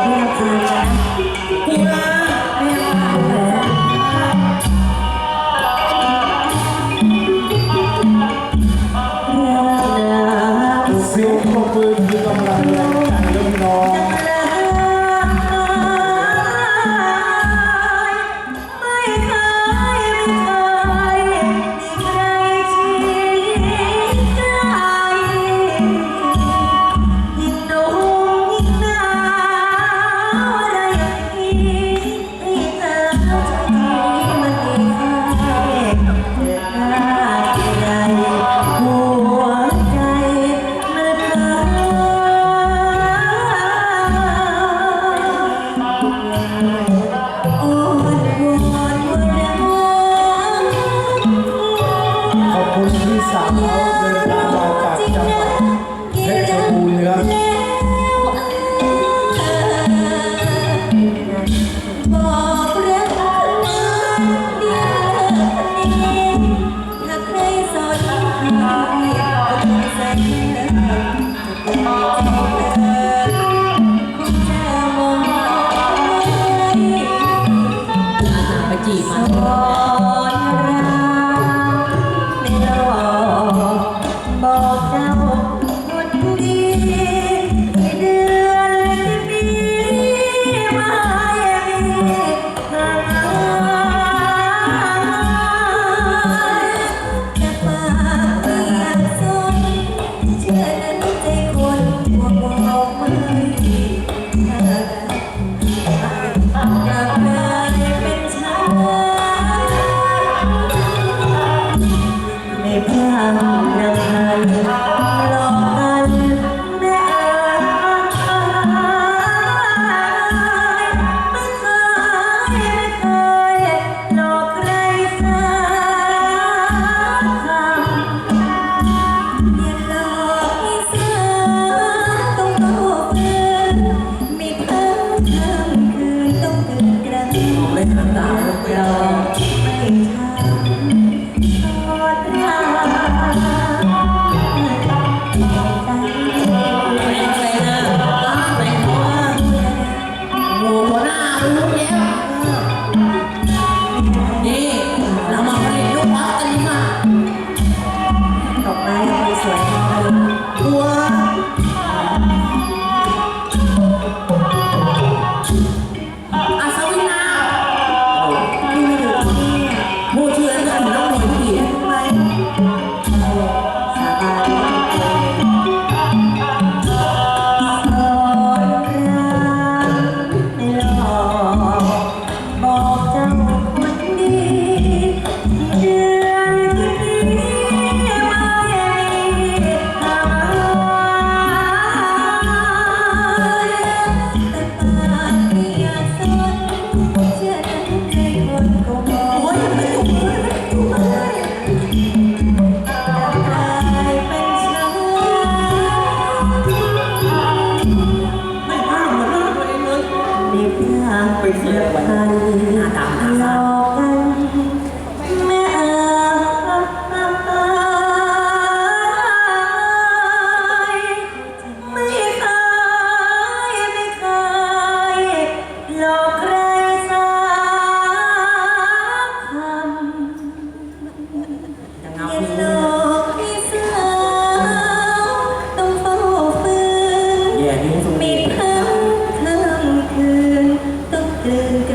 ากมากค่ะ ขอบคุณที่สาวเดิน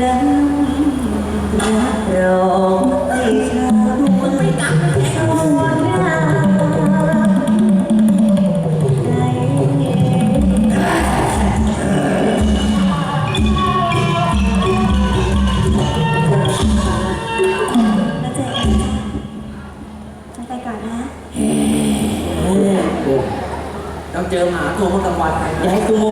รั้งรับน้ฉัไม่ก่คนรัต้องเจอหมาตัวเมื่กลงวันอย่าให้กู